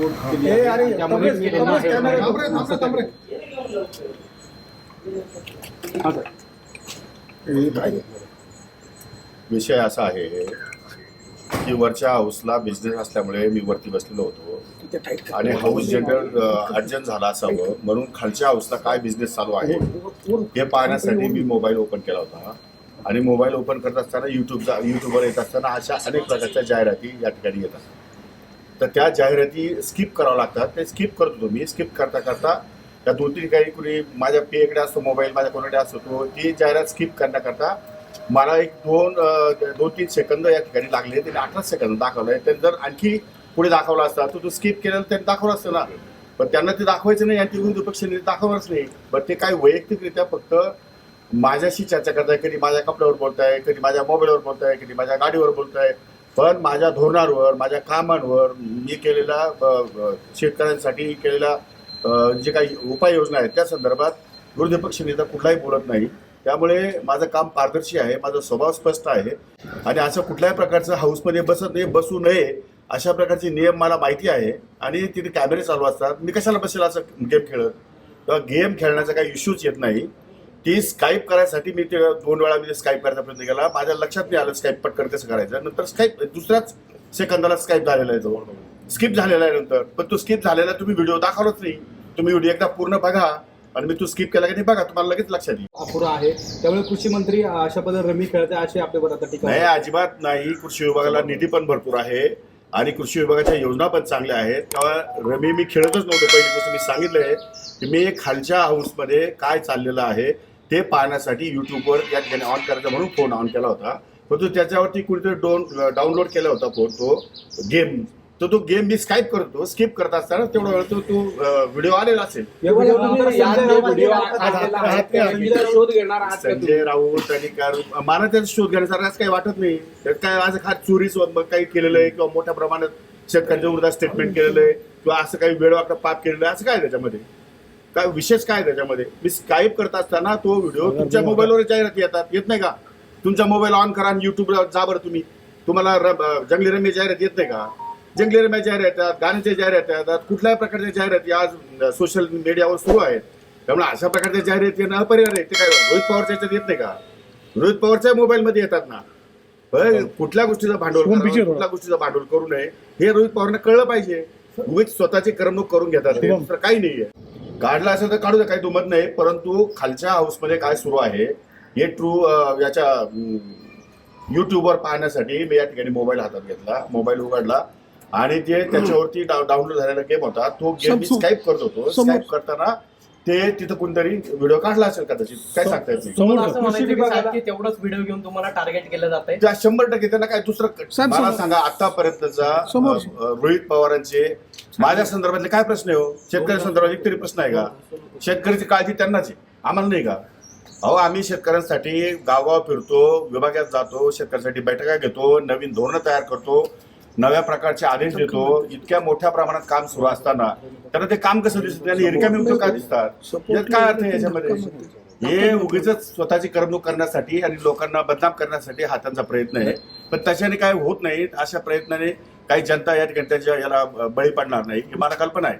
Coat केली ए, आहे. अरे, त्यामध्ये थांब रे, केलेलं थांब रे, आहे. थांब रे, थांब रे, थांब रे. हा, सर. हे काय विषय असा आहे की वरच्या हाऊसला बिझनेस असल्यामुळे मी वरती बसलेलो होतो. आणि हाऊस जनरल अर्जंट झाला असावं म्हणून खालच्या हाऊसला काय बिझनेस चालू आहे हे पाहण्यासाठी मी मोबाईल ओपन केला होता आणि मोबाईल ओपन करत असताना युट्यूबचा युट्यूबवर येत असताना अशा अनेक प्रकारच्या जाहिराती या ठिकाणी येतात तर त्या जाहिराती स्किप कराव्या लागतात. ते स्किप करत होतो मी. स्किप करता करता त्या दोन तीन काही कुणी माझ्या पेकडे असतो मोबाईल माझ्या कोणाकडे असतो तो ती जाहिरात स्किप करण्याकरता मला एक दोन दोन तीन सेकंद या ठिकाणी लागले. त्याने अठरा सेकंद दाखवलं त्यांनी जर आणखी पुढे दाखवला असता तर तो स्किप केलेला त्यांनी दाखवलं असतं ना. पण त्यांना ते दाखवायचं नाही आणि तिकडून दुपक्षाने दाखवणारच नाही. पण ते काय वैयक्तिकरित्या फक्त माझ्याशी चर्चा करताय कधी माझ्या कपड्यावर बोलताय कधी माझ्या मोबाईलवर बोलताय कधी माझ्या गाडीवर बोलताय पण माझ्या धोरणांवर माझ्या कामांवर मी केलेला शेतकऱ्यांसाठी केलेल्या जे काही उपाययोजना आहेत त्या संदर्भात विरोधी पक्ष नेता कुठलाही बोलत नाही. त्यामुळे माझं काम पारदर्शी आहे माझा स्वभाव स्पष्ट आहे. आणि असं कुठल्याही प्रकारचं हाऊसमध्ये बसत नाही बसू नये अशा प्रकारचे नियम मला माहिती आहे. आणि तिथे कॅमेरे चालू असतात. मी कशाला बसेल असं गेम खेळत? तर गेम खेळण्याचा काही इश्यूच येत नाही. ती स्काईप करायसाठी मी ते दोन वेळा मी स्काईप करायचा प्रयत्न केला. माझ्या लक्षात नाही आलं स्काईप पटकन कसं करायचं. नंतर स्काईप दुसऱ्याच सेकंदाला स्काईप झालेला आहे तो. स्किप झालेला आहे नंतर. पण तो स्किप झालेला तुम्ही व्हिडिओ दाखवलाच नाही. तुम्ही व्हिडिओ एकदा पूर्ण बघा आणि मी तो स्किप केला की नाही बघा तुम्हाला लगेच लक्षात येईल. अपुरा आहे. त्यामुळे कृषी मंत्री अशा पद्धतीने रमी खेळत अशी आपल्यावर आता टीका नाही. अजिबात नाही. कृषी विभागाला निधी पण भरपूर आहे आणि कृषी विभागाच्या योजना पण चांगल्या आहेत. तेव्हा रमी मी खेळतच नव्हतो. पहिली गोष्ट मी सांगितलंय की मी खालच्या हाऊसमध्ये काय चाललेलं आहे. ते पाहण्यासाठी युट्यूबवर या ठिकाणी ऑन करायचा म्हणून फोन ऑन केला होता. पण तो त्याच्यावरती कुठेतरी डोन डाउनलोड केला होता फोन तो गेम तर तो गेम मी स्काईप करतो स्किप करत असताना तेवढा वेळ तो तो व्हिडिओ आलेला असेल. या व्हिडिओ नंतर संजय राऊत आणि कार मला त्याचा शोध घेण्यासारखं असं काही वाटत नाही. त्यात काय आज खात चोरी काही केलेलं आहे किंवा मोठ्या प्रमाणात शेतकऱ्यांच्या विरोधात स्टेटमेंट केलेलं आहे किंवा असं काही वेळवाकड पाप केलेलं आहे असं काय त्याच्यामध्ये? काय विशेष काय त्याच्यामध्ये? मी स्काईप करत असताना तो व्हिडिओ तुमच्या मोबाईलवर जाहिराती येतात. येत नाही का? तुमचा मोबाईल ऑन करा आणि युट्यूबला जा बरं तुम्ही. तुम्हाला जंगली रम्य जाहिरात येत नाही का? जंगली रम्य जाहिरात येतात गाण्याच्या जाहिराती येतात कुठल्याही प्रकारच्या जाहिराती आज सोशल मीडियावर सुरू आहेत. त्यामुळे अशा प्रकारच्या जाहिराती येणं अपरिहार्य आहे. ते काय रोहित पवारच्या याच्यात येत नाही का? रोहित पवारच्या मोबाईलमध्ये येतात ना. होय, कुठल्या गोष्टीचं भांडवल कुठल्या गोष्टीचं भांडवल करू नये हे रोहित पवारनं कळलं पाहिजे. उगीच स्वतःची करमणूक करून घेतात. दुसरं काही नाहीये. काढला असेल तर काढू द्या काही दुमत नाही परंतु खालच्या हाऊसमध्ये काय सुरू आहे हे ट्रू याच्या युट्यूबवर पाहण्यासाठी मी या ठिकाणी मोबाईल हातात घेतला मोबाईल उघडला आणि ते त्याच्यावरती डाउनलोड झालेला गेम होता तो गेम मी. स्काईप करत होतो. स्काईप करताना ते तिथं कोणतरी व्हिडिओ काढला असेल कदाचित. काय सांगता येत नाही. असं म्हणायचं की सारखे तेवढंच व्हिडिओ घेऊन तुम्हाला टार्गेट केलं जात आहे त्या शंभर टक्के त्यांना काय दुसरं साहेब, मला समोर. सांगा आतापर्यंतचा समोर. अ, अ, रोहित पवारांचे माझ्या संदर्भातले काय प्रश्न आहे हो? शेतकरी संदर्भात एक तरी प्रश्न आहे का? शेतकऱ्याची काळजी त्यांनाच आहे. आम्हाला नाही का? अहो आम्ही शेतकऱ्यांसाठी गावगाव फिरतो विभागात जातो शेतकऱ्यांसाठी बैठका घेतो नवीन धोरणं तयार करतो. नव्या प्रकारचे आदेश देतो इतक्या मोठ्या प्रमाणात काम सुरू असताना त्यांना ते काम कसं दिसतं? रिकामी उद्योग का दिसतात. यात काय अर्थ आहे याच्यामध्ये? हे उगीच स्वतःची करमणूक करण्यासाठी आणि लोकांना बदनाम करण्यासाठी हा त्यांचा प्रयत्न आहे. पण त्याच्याने काय होत नाही अशा प्रयत्नाने काही जनता या ठिकाणी त्याच्या याला बळी पडणार नाही ही मला कल्पना आहे.